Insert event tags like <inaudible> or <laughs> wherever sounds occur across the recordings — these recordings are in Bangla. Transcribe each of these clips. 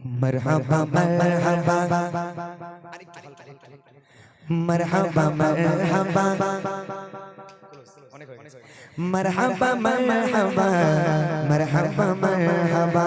মারহাবা মারহাবা মারহাবা মারহাবা মারহাবা মারহাবা মারহাবা মারহাবা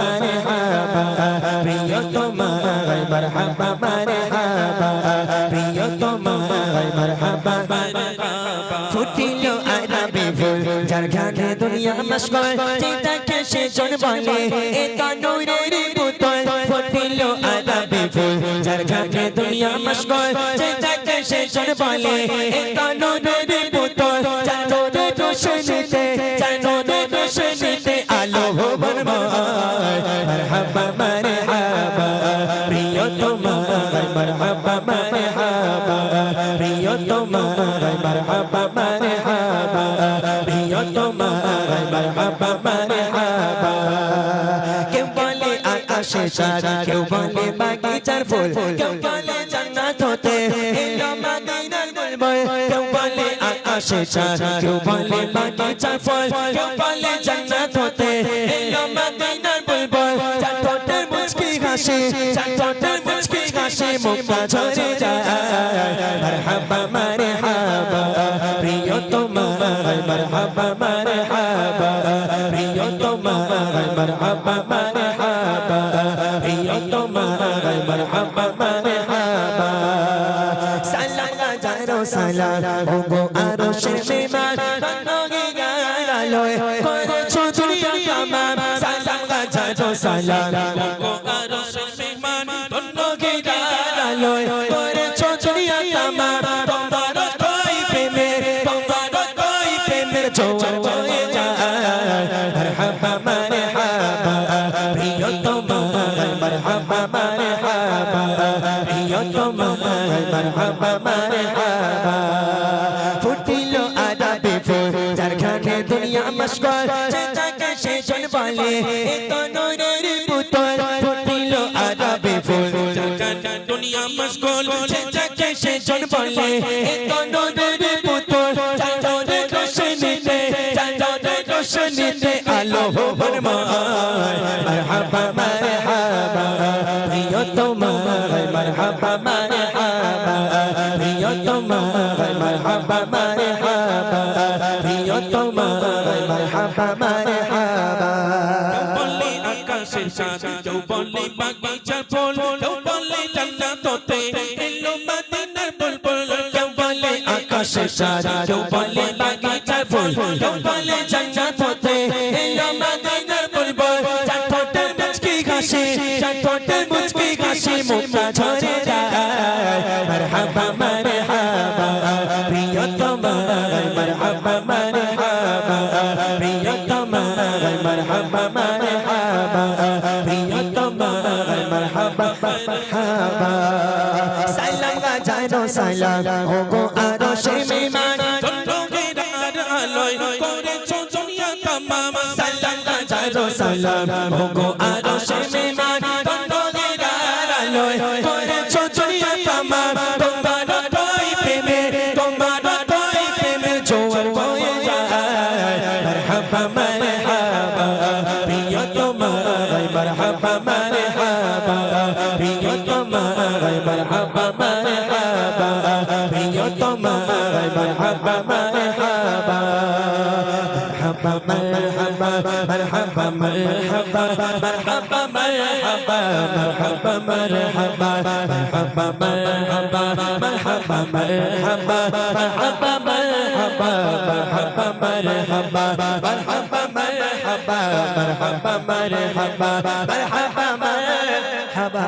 ফুটিল আরবি ফুল যার ঘাটে দুনিয়া মশগুল যেটাকে সে জন বলে। এ কানুরের পুতুল। ফুটিল আরবি ফুল যার ঘাটে দুনিয়া মশগুল যেটাকে সে জন বলে। এ কানুরের পুতুল। জানোরে রোশনীতে। জানোরে রোশনীতে আলো বনমায় মারহাবা মারহাবা চাঁদ কেউ বলে বাগিচার ফুল। কেউ বলে জান্নাত হতে, এলো মদিনার বুলবুল। কেউ বলে আকাশে চাঁদ, কেউ বলে বাগিচার ফুল। কেউ বলে জান্নাত হতে, এলো মদিনার বুলবুল। চার মুচকি হাসি, চার মুচকি হাসি মুক্তা ঝরে যায়। মারহাবা মারহাবা প্রিয়তমায় মারহাবা মারহাবা। দুনিয়া মশগুল। যেটাকে সে জন বলে এ তো দুনিয়া মশগুল ছেচাকে সে জন বলে। এত নরের পুতুল চাঁদো রে রোশনীতে চাঁদো রে রোশনীতে আলো ফরমায় মারহাবা মারহাবা, প্রিয় তোমায়, মারহাবা মারহাবা, প্রিয় তোমায়, মারহাবা মারহাবা, প্রিয় তোমায়, মারহাবা মারহাবা। বলে আকাশের সাথে বলে বাগিচার মদিনার বুলবুল কেউ বলে আকাশে চাঁদ কেউ বলে বাগিচার ফুল কেউ বলে জান্নাত হতে এলো মদিনার বুলবুল। চার ঠোঁটের মুচকি হাসি, চার ঠোঁটের মুচকি হাসি, মুক্তা ঝরে যায়। মারহাবা মারহাবা সালাম ও গো আরশের মেহমান। চন্দ্রের আলোয় করেছ দুনিয়া তামাম সালাম হাজারো সালাম ও গো আরশের مرحبا مرحبا مرحبا مرحبا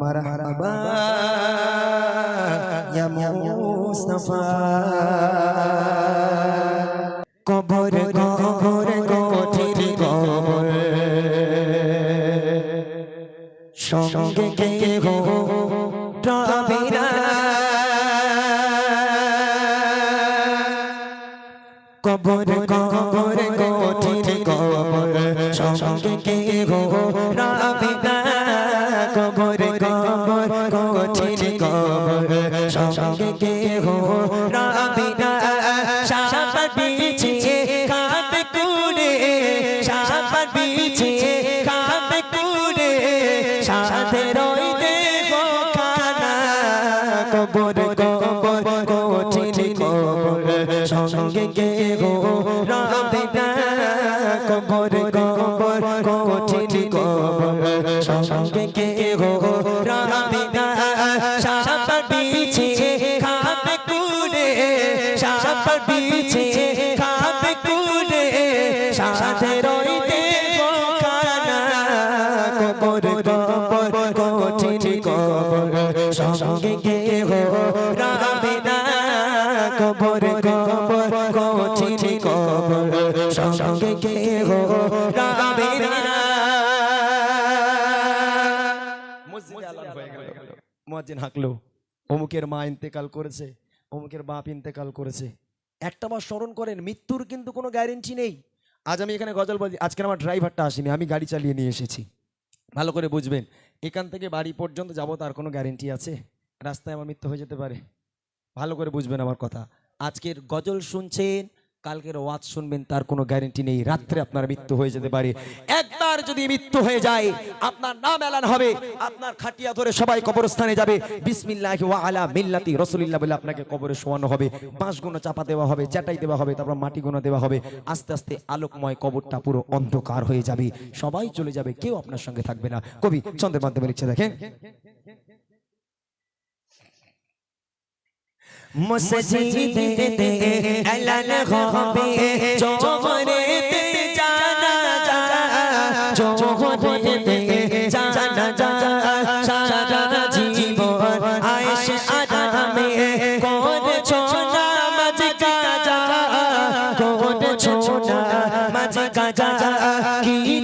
مرحبا يا مصطفى قبر قبر قتل قبر সঙ্গে কেহ টবিরা কবর সঙ্গে কে মুয়াজ্জিন হাঁকলো, অমুকের মা ইন্তেকাল করেছে, অমুকের বাপ ইন্তেকাল করেছে। একটা বার স্মরণ করেন, মৃত্যুর কিন্তু কোনো গ্যারেন্টি নেই। আজ আমি এখানে গজল বলছি আজকে আমার ড্রাইভারটা আসেনি, আমি গাড়ি চালিয়ে নিয়ে এসেছি। ভালো করে বুঝবেন, এখান থেকে বাড়ি পর্যন্ত যাব, তার কোনো গ্যারেন্টি আছে? রাস্তায় আমার মৃত্যু হয়ে যেতে পারে। ভালো করে বুঝবেন আমার কথা। আজকের গজল শুনছেন কালকের ওয়াজ শুনবেন, তার কোনো গ্যারেন্টি নেই। রাত্রে আপনার মৃত্যু হয়ে যেতে পারে। একবার যদি মৃত্যু হয়ে যায়, আপনার নাম এলান হবে, আপনার খাটিয়া ধরে সবাই কবরস্থানে যাবে। বিসমিল্লাহি ওয়া আলা মিল্লাতি রাসূলিল্লাহ বলে আপনাকে কবরে শোয়ানো হবে। পাঁচ গুণা চাপা দেওয়া হবে চাটাই দেওয়া হবে, তারপর মাটি গুণা দেওয়া হবে। আস্তে আস্তে আলোকময় কবরটা পুরো অন্ধকার হয়ে যাবে। সবাই চলে যাবে, কেউ আপনার সঙ্গে থাকবে না। কবি চন্দ্রের মাধ্যমে লিখছে দেখেন। মসজিদে এলান হবে জোহরেতে জানা যা জোহরেতে জানা যা সারা জীবন আয়েশ আরামে করেছ নামাজ কাজা করেছ নামাজ কাজা কি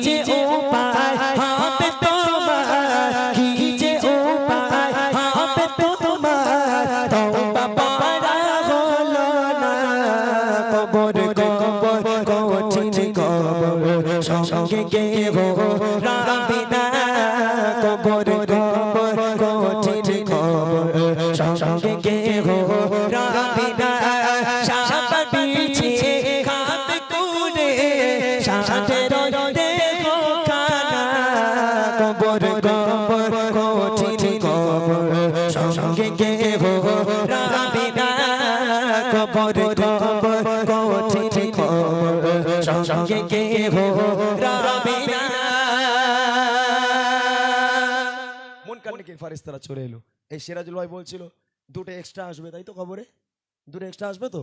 হো রাবি না মন কান্নে কে ফারিস্তারা চলে এলো। এই সিরাজুল ভাই বলছিল, দুটো এক্সট্রা আসবে, তাই তো খবরে? দুটো এক্সট্রা আসবে তো?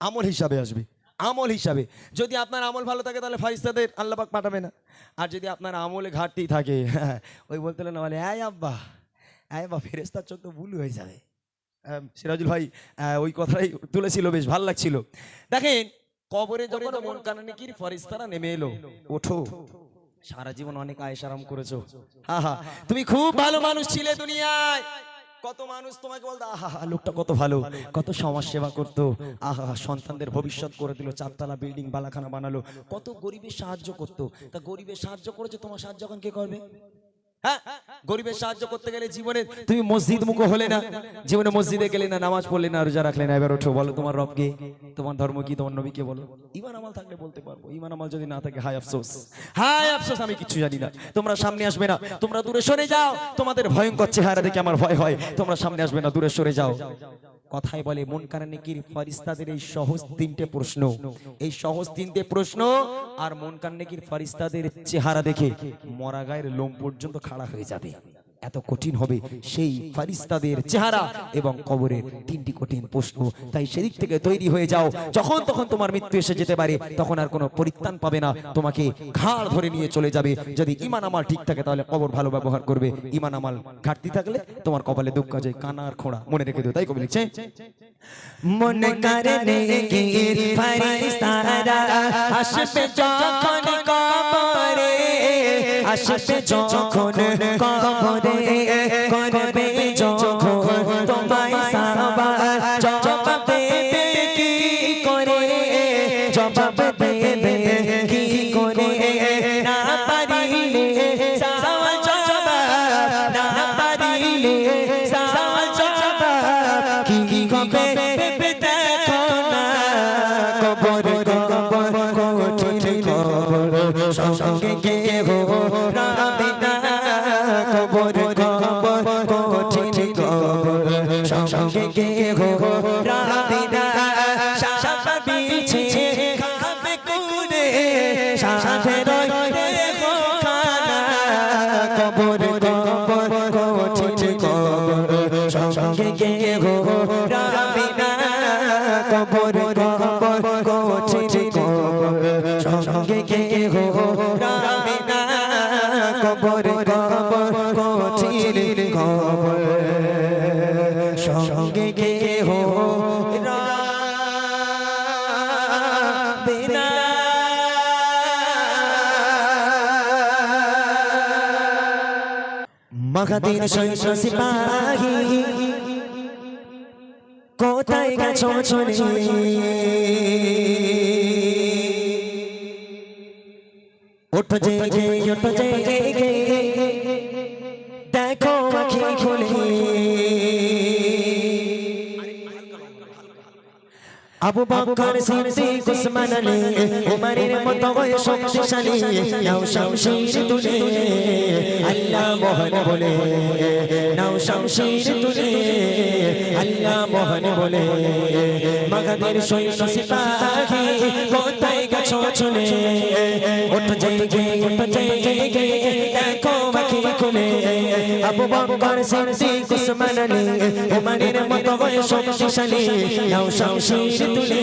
আমল হিসাবে আসবে, আমল হিসাবে। যদি আপনার আমল ভালো থাকে, তাহলে ফারিস্তাদের আল্লাপাক পাঠাবে না। আর যদি আপনার আমলে ঘাটতি থাকে, <laughs> ওই বলতে না, বলে হ্যাঁ আব্বা হ্যাঁ আব্বা ফেরেস্তার চোখ তো ভুল হয়ে যাবে। সিরাজুল ভাই ওই কথাটাই তুলেছিল, বেশ ভালো লাগছিল। দেখেন কবরে যখন মন কানানিকির ফরিস্তারা নেমে এলো। ওঠো। সারা জীবন অনেক আয়েস আরাম করেছ। হা হা। তুমি খুব ভালো মানুষ ছিলে দুনিয়ায়। কত মানুষ তোমাকে বলতো আহা হা, লোকটা কত ভালো কত সমাজ সেবা করতো। আহা সন্তানদের ভবিষ্যৎ করে দিল চারতলা বিল্ডিং বালাখানা বানালো। কত গরিবের সাহায্য করতো। তা গরিবের সাহায্য করেছে তোমার সাহায্য এখন কে করবে? হ্যাঁ? গরিবের সাহায্য করতে গেলে জীবনে তুমি মসজিদ হলে না, জীবনে মসজিদে গেলে না, নামাজ পড়লে না, রোজা রাখলে না, এবার ওঠো, বলো তোমার রবকে তোমার ধর্ম কি, তোমার বলো? ইমান আমাল থাকলে বলতে পারব ইমান আমল যদি না থাকে, হায় আফসোস। হায় আফসোস, আমি কিছু জানি না। তোমরা সামনে আসবে না, তোমরা দূরে সরে যাও, তোমাদের ভয়ঙ্কর চেহারা দেখে আমার ভয় হয়। তোমরা সামনে আসবে না, দূরে সরে যাও। কথাই বলে, মন কান্নানিকির ফরিস্তাদের এই সহজ তিনটে প্রশ্ন। এই সহজ তিনটে প্রশ্ন আর মন কান্নানিকির ফারিস্তাদের চেহারা দেখে মরা গায়ের লোম পর্যন্ত খাড়া হয়ে যাবে। এত কঠিন হবে সেই ফারিস্তাদের চেহারা এবং কবরের তিনটি কঠিন প্রশ্ন। তাই সেদিক থেকে তৈরি হয়ে যাও। যখন তখন তোমার মৃত্যু এসে যেতে পারে, তখন আর কোনো পরিত্রাণ পাবে না। তোমাকে ঘাড় ধরে নিয়ে চলে যাবে। যদি ইমান আমাল ঠিক থাকে, তাহলে কবর ভালো ব্যবহার করবে। ইমান আমাল ঘাটতি থাকলে তোমার কপালে দুঃখ আছে কানার খোঁড়া। মনে রেখে দিও, তাই কবি লিখছে? মনে গির ফারিস্তারা আসবে যখন কবরে। আসবে যখন কবরে মহাদিন সৈন্য সিপাহী কোথায় গেছো চলে উঠ জেগে ওঠো জেগে। দেখো আখি খুলে। আবু বকর সিদ্দিক উসমান আলী উমরের মতো হয়ে শক্তিশালী নাও শামশির তুলে আল্লাহ মোহন বলে নাও শামশির তুলে আল্লাহ মোহন বলে মগদের সৈন্য সিপাহী কোথায় গেছো চলে ওঠ জেগে ওঠ জেগে দেখো আখি খুলে আবু বকর সিদ্দিক উসমান আলী উমরের মতো হয়ে শক্তিশালী, নাও শামশির তুলে,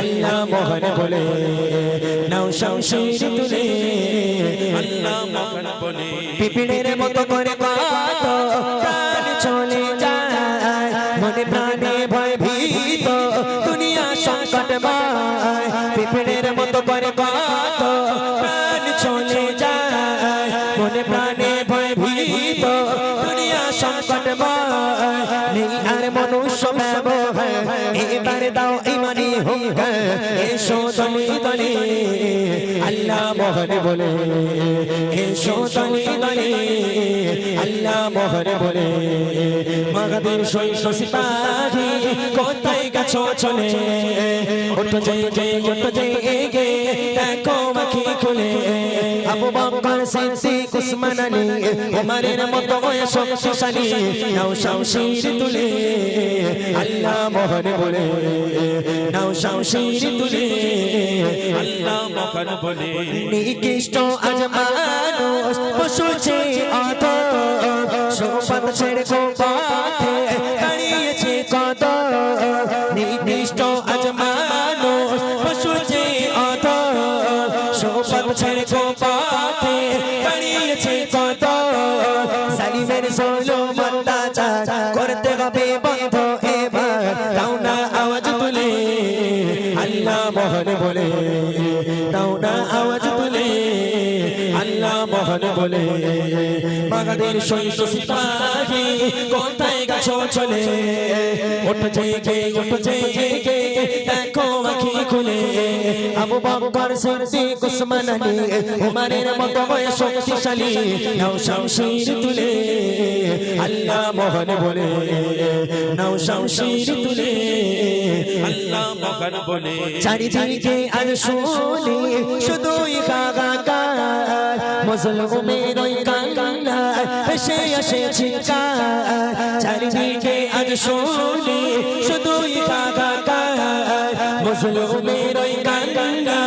আল্লাহ মোহন বলে, নাও শামশির তুলে, আল্লাহ মহান পিপিড়ের মতো করে বলে এসো দলে দলে আল্লাহ মোহন বলে, মগদের সৈন্য সিপাহী কোথায় গেছো চলে? ওঠো জেগে ওঠো জেগে দেখো মাখি খুলে। আবু বকর সিদ্দিক, উসমান আলী, ওমরের হয়ে শক্তিশালী নাও শামশির তুলে আল্লাহ মোহন বলে, নাও শামশির তুলে। আল্লাহ মহান বলে, নিকৃষ্ট আজ মানুষ পশু যে অত সোপাত ছেড়ে কোপাতে দাঁড়িয়েছে কত নিকৃষ্ট সৈন্য সিপাহী কোথায় গাছ চলে ওঠ জেগে ওঠ জেগে দেখো আখি খুলে। আবু বকর সিদ্দিক উসমান আলী উমরের মতো হয়ে শক্তিশালী নাও শামশির তুলে। আল্লাহ মোহন বলে নাও শামশির তুলে। আল্লাহ মহান বলে। চারিদিকে আর শুনি শুধুই কাগাকার মুসলমানের ওই কান্না এসে আসে চিৎকার চারিদিকে আর শুনি? শুধুই কাগাকার মুসলমানের ওই কান্না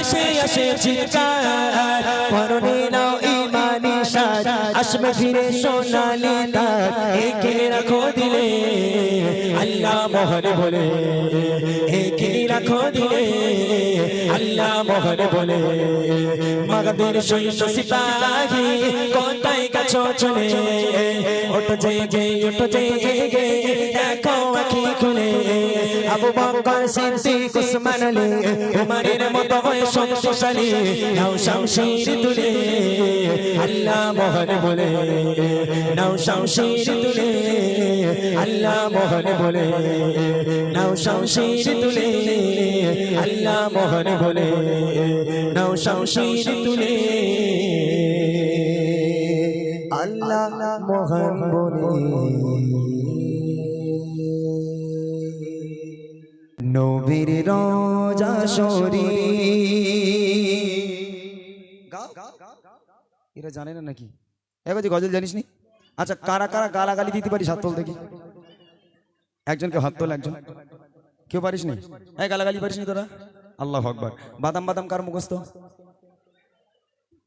এসে আসে চিৎকার। পরনে নাও ইমানি সাজ, আসবে ফিরে সোনালি তার। একে রাখো দিলে। আল্লাহ মোহন বলে, একে রাখো দিলে, আল্লাহ মোহন বলে। মাগদের সৈন্য সিপাহী কোথায় কাছো চলে? ওঠ জেগে, ওঠ গে দেখো আখি খুলে। আবু বকর সিদ্দিক উসমান আলী উমরের মতো হয়ে শক্তিশালী নাও শামশির তুলে, আল্লাহ মোহন বলে, নাও শামশির তুলে, আল্লাহ মোহন বলে, নাও শামশির তুলে, আল্লাহ মোহন বলে, নাও শামশির তুলে। আল্লাহ মোহন বলে। নবীর রাজা শরী এরা জানে না নাকি? এবার যে গজল জানিস নি? আচ্ছা কারা কারা গালাগালি দিতে পারিস হাত তোল দেখি। একজনকে হাত তোল, একজন। কেউ পারিস নি? এই গালাগালি পারিস নি তোরা? আল্লাহ আকবর। বাদাম বাদাম কার মুখস্থ?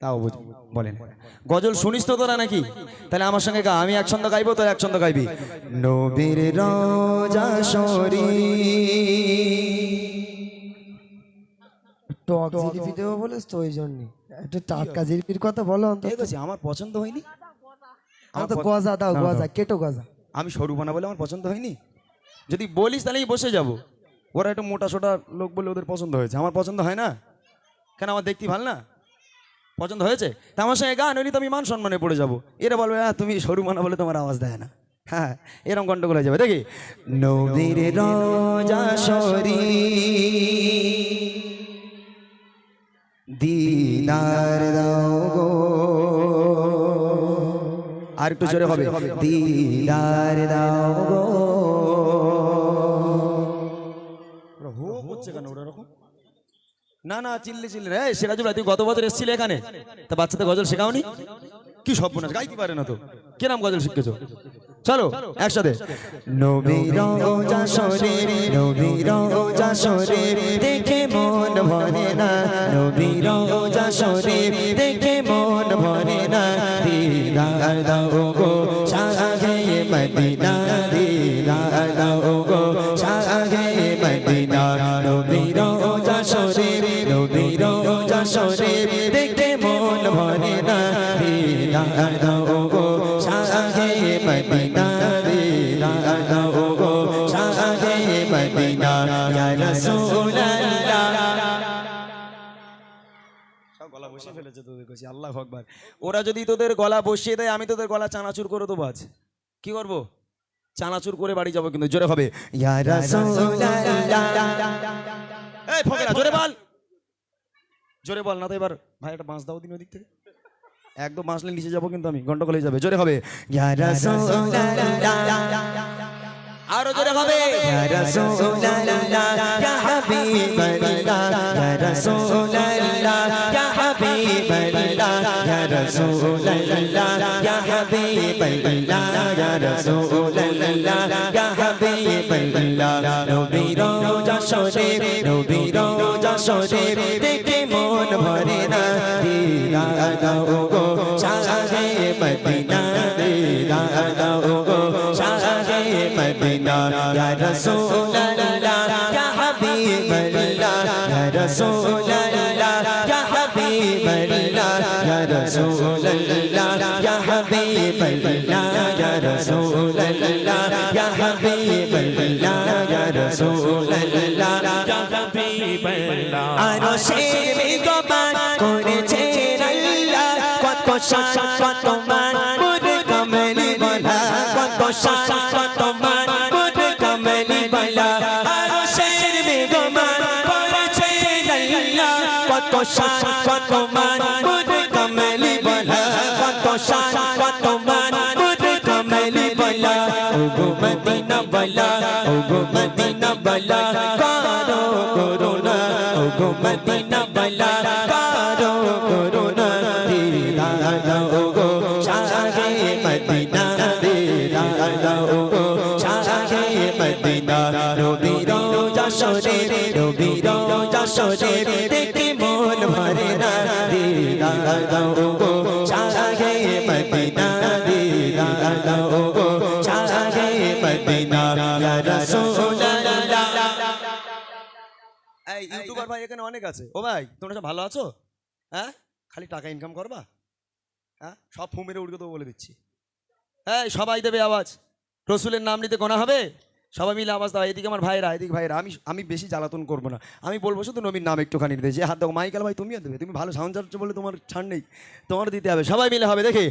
তাও বুঝ বলেন গজল শুনিস তো তোরা নাকি? তাহলে আমার সঙ্গে গা আমি এক ছন্দ গাইবো তোর এক ছন্দ গাইবি। নবীর রোজা টক জিলিপি দেবো বলিস তো ওই জন্য? একটু টাটকা জিলিপির কথা বলো অন্তত। আমার পছন্দ হয়নি? আমার তো গজা দাও গজা কেটো গজা। আমি সরু বানা বলে আমার পছন্দ হয়নি? যদি বলিস তাহলে আমি বসে যাব। ওরা একটু মোটা সোটা লোক বলে ওদের পছন্দ হয়েছে। আমার পছন্দ হয় না? কেন আমার দেখতে ভালো না? পছন্দ হয়েছে? তা আমার সঙ্গে গান হইনি তো আমি মান সম্মানে পড়ে যাব। এরা বলবে হ্যাঁ তুমি সরু মানা বলে তোমার আওয়াজ দেয় না। হ্যাঁ এরকম গন্ডগোল হয়ে যাবে। দেখি। নবীর রোজা দিদার দাও গো। আর একটু জোরে হবে। দিদার দাও গো। না না, চিল্লি চিল্লি, রে সিরাজুল তুই গত বছর এসেছিলে এখানে? তা বাচ্চাদের গজল শেখাওনি? কি সব বোনাস গাইতে পারে না তো। কেরাম গজল শিখেছো? চলো, একসাথে। নবীর রোজা শরীর নবীর রোজা শরীর দেখে মন ভরে না। নবীর রোজা শরীর দেখে মন ভরে না। দিদার দাও গো শাহে মদিনা, দিদার দাও গো শাহে মদিনা। নবীর কাছে আল্লাহ ভগবান ওরা যদি তোদের গলা বসিয়ে দেয় আমি তোদের গলা চানাচুর করে দেবো আজ। কি করব? চানাচুর করে বাড়ি যাব কিন্তু জোরে হবে। এই ফকেরা জোরে বল। জোরে বল না তো এবার। ভাই একটা বাঁশ দাও দিন ওদিক থেকে। একদম বাঁশলে নিচে যাব কিন্তু আমি গন্ডগোল হয়ে যাবে। জোরে হবে। আরও জোরে হবে। রাসূলুল্লাহ। ইয়া হাবিবাল্লাহ। রাসূলুল্লাহ ইয়া হাবিবাল্লাহ ইয়া রাসূলুল্লাহ ইয়া হাবিবাল্লাহ ইয়া রাসূলুল্লাহ ইয়া হাবিবাল্লাহ নবীর রোজা শরীফ নবীর রোজা শরীফ দেখে মন ভরে না দিলা দাও গো শাহে মদিনা দিলা দাও গো শাহে মদিনা ইয়া রাসূলুল্লাহ শান কত মান মুদ কমলি বলা, কত শান কত মান মুদ কমলি বলা। আরও শের মেঘমান করেছে আল্লাহ কত শান কত মান ইউটিউবার ভাই এখানে অনেক আছে। ও ভাই, তোমরা সব ভালো আছো? হ্যাঁ? খালি টাকা ইনকাম করবা? হ্যাঁ? সব ফু মেরে উড়কে দেবো বলে দিচ্ছি। এই, সবাই দেবে আওয়াজ। রসুলের নাম নিতে গোনা হবে? সবাই মিলে আওয়াজ দাও, এদিকে আমার ভাইরা, এদিকে ভাইরা। আমি আমি বেশি জ্বালাতন করব না। আমি বলব শুধু নবীর নাম একটুখানি দেবে যে হাত দেখো মাইকেল ভাই, তুমিও দেবে। তুমি ভালো সাউন্ড চাচ্ছ বলে তোমার ছাড় নেই। তোমার দিতে হবে। সবাই মিলে হবে, দেখে।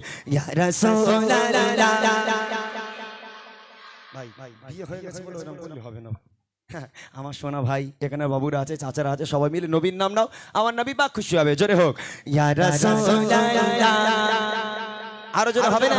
ভাই ভাই বিয়ে হয়ে গেছে বলে ওরকম করলে হবে না। আমার সোনা ভাই এখানে বাবুরা আছে চাচারা আছে সবাই মিলে নবীর নাম নাও আমার নবী বা খুশি হবে জোরে হোক। আরও জোরে হবে না?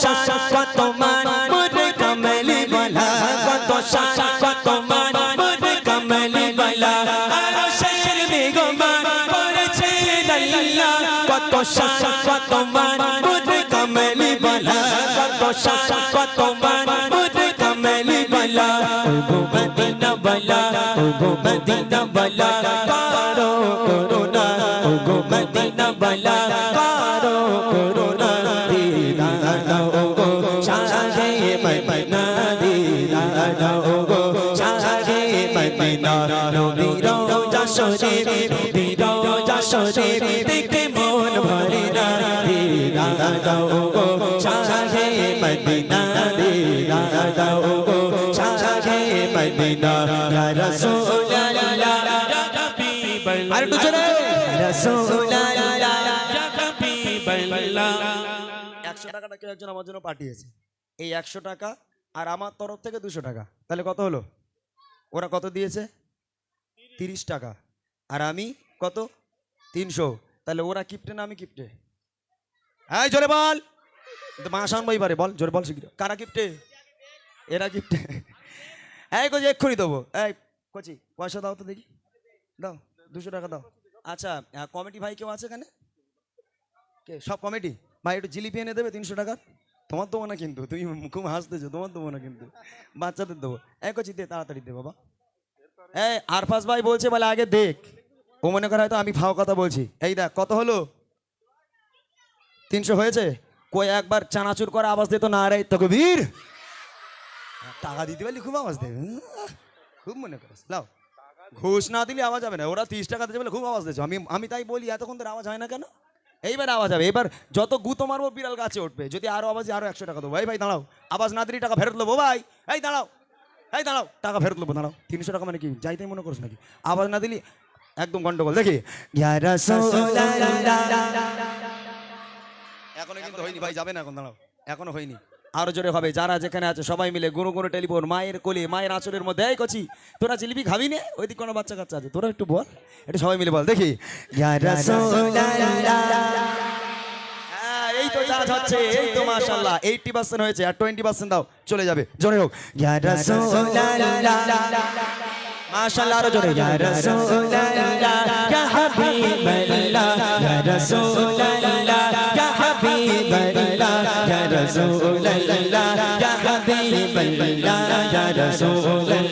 শাসা কত মান মোরে কমলি বলা কত শাসা কত মান মোরে কমলি বলা আর শের বেগমান করেছে আল্লাহ কত শাসা কত মান মোরে কমলি বলা কত শাসা কত মান মোরে কমলি বলা ও মদিনা বলা ও মদিনা যশোরে নবীর যশোরে দেখে মন ভরে না। দিদানা ও গো শাহে মদিনা দিদানা ও গো শাহে মদিনা। ইয়া রাসূলুল্লাহ ইয়া হাবিবাল্লাহ আর ইয়া একশো টাকাটা কেউ একজন আমার জন্য পাঠিয়েছে? এই একশো টাকা আর আমার তরফ থেকে দুশো টাকা। তাহলে কত হলো? ওরা কত দিয়েছে? তিরিশ টাকা। আর আমি কত? তিনশো। তাহলে ওরা কিপটে না আমি কিপটে? হ্যাঁ জোরে বল। তো মা শান পারে বল, জোরে বল শিখির কারা কিপটে? এরা কিপটে। এই কোচি, এক্ষুনি দেবো। এই কচি, পয়সা দাও তো দেখি। দাও, দুশো টাকা দাও। আচ্ছা কমিটি ভাই কেউ আছে এখানে? কে? সব কমিটি? ভাই, একটু জিলিপি এনে দেবে তিনশো টাকার? তোমার দেবো না কিন্তু? তুমি খুব হাসতেছো, তোমার দেবো না কিন্তু? বাচ্চাদের দেবো। এক কচি, দে, তাড়াতাড়ি দে, বাবা। এই, আরফাস ভাই বলছে, বলে আগে দেখ। ও মনে করে হয়তো আমি ফাও কথা বলছি। এই দেখ, কত হলো? তিনশো হয়েছে? কই, একবার চানাচুর করে আওয়াজ দিত না রে, তোকে বীর। টাকা দিতে পারলি, খুব আওয়াজ দেবে খুব মনে করিস, লাও। ঘুষ না দিলে আওয়াজ হবে না, ওরা তিরিশ টাকা দিতে বলে খুব আওয়াজ দিয়েছে। আমি আমি তাই বলি, এতক্ষণ ধরে আওয়াজ হয় না কেন? এইবার আওয়াজ হবে, এবার যত গুতো মারবো, বিড়াল গাছে উঠবে। যদি আরও আওয়াজ আরও একশো টাকা দেবো। ভাই ভাই, দাঁড়াও, আওয়াজ না দিলে টাকা ফেরত দেবো ভাই। এই, দাঁড়াও। এই দাঁড়াও, টাকা ফেরত দেবো দাঁড়াও। তিনশো টাকা মানে কি? যাইতে মনে করছ নাকি? আওয়াজ না দিলি? একদম গন্ডগোল, দেখি। এখনও কিন্তু হয়নি ভাই, যাবে না এখন, দাঁড়াও। এখনও হয়নি। আরও জোরে হবে, যারা যেখানে আছে সবাই মিলে গুনো গুনো টেলিফোন, মায়ের কোলে, মায়ের আঁচলের মধ্যে। এই কচি, তোরা জিলিপি খাবি না? ওইদিক কোনো বাচ্চা কাচ্চা আছে, তোরা একটু বল। একটু সবাই মিলে বল, দেখি। এই হচ্ছে এই তো মাশাআল্লাহ। এইটটি পার্সেন্ট হয়েছে, আর টোয়েন্টি পার্সেন্ট দাও, চলে যাবে, জোরে হোক। ইয়া রাসূলুল্লাহ। মাশাআল্লাহ, আরও জোরে। ইয়া রাসূলুল্লাহ, ইয়া হাবিবাল্লাহ, ইয়া রাসূলুল্লাহ, ইয়া হাবিবাল্লাহ, ইয়া রাসূলুল্লাহ, ইয়া হাবিবাল্লাহ, ইয়া রাসূলুল্লাহ,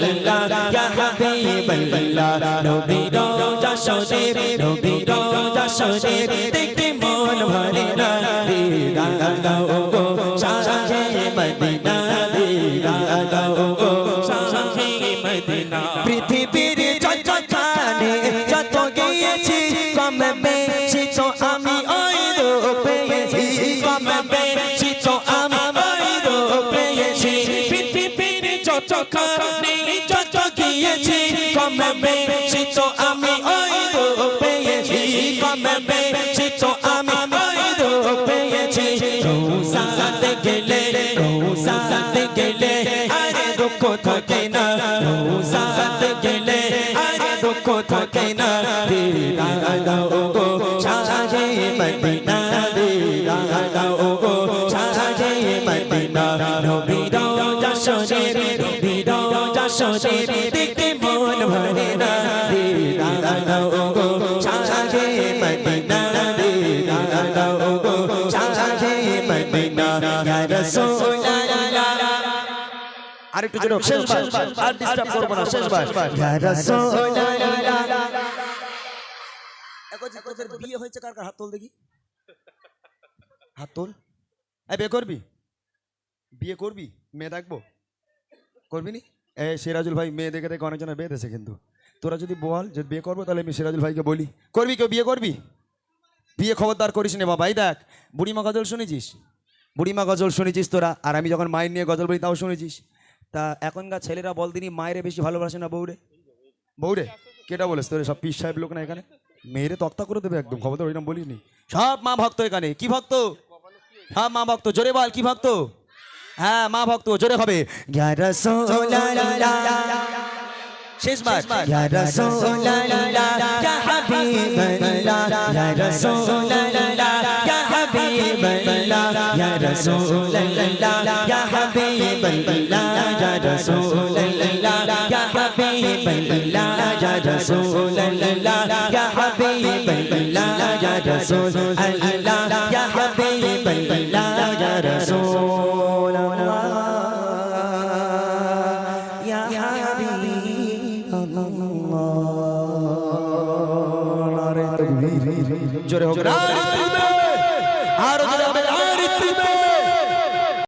ইয়া হাবিবাল্লাহ। নবীর যশোরে নবীর যশোরে দেখতে মন মদিনা। পৃথিবীর যত জানে যত গিয়েছি, কম বেশি তো আমি ওই পেয়েছি কম বেশি তো আমি ওই পেয়েছি পৃথিবীর যত খানে যত গিয়েছি, কম বেশি তো আমি ওই পেয়েছি কম বেশি তো আমি ওই পেয়েছি রোজাতে গেলে রোজাতে গেলে যশোরে দেখতে মন ভরে না। দিদা দাও গো শাহে মদিনা। দিদা দাও গো শাহে মদিনা। ইয়া রাসূলুল্লাহ আর একটু শেষবার আর ডিস্টার্ব করব না শেষবার ইয়া রাসূলুল্লাহ এখন যে তোদের বিয়ে হয়েছে কার কার হাত তোল দেখি। হাত তোল। বিয়ে করবি? বিয়ে করবি? মেয়ে দেখব করবি নি? এ, সিরাজুল ভাই, মেয়ে দেখে দেখে অনেকজনের বিয়ে দিয়েছে কিন্তু। তোরা যদি বল, যে বিয়ে করব, তাহলে আমি সিরাজুল ভাইকে বলি। করবি কেউ? বিয়ে করবি? বিয়ে খবরদার করিস নে বাবা। এই দেখ, বুড়িমা গজল শুনেছিস? বুড়িমা গজল শুনেছিস তোরা? আর আমি যখন মায়ের নিয়ে গজল বলি, তাও শুনেছিস? তা এখনকার ছেলেরা বল দিনই মায়েরে বেশি ভালোবাসে না বউরে? বউরে? কেটা বলেছ তোরে? সব পিস সাহেব লোক না এখানে? মেয়েরে তক্তা করে দেবে একদম খবর ওইরকম বলিস নি সব মা ভক্ত এখানে। কি ভক্ত? হ্যাঁ মা ভক্ত। জোরে বল, কি ভক্ত? হ্যাঁ মা ভক্ত জোরে হবে ইয়া শেষবার ইয়া ইয়া ইয়া ইয়া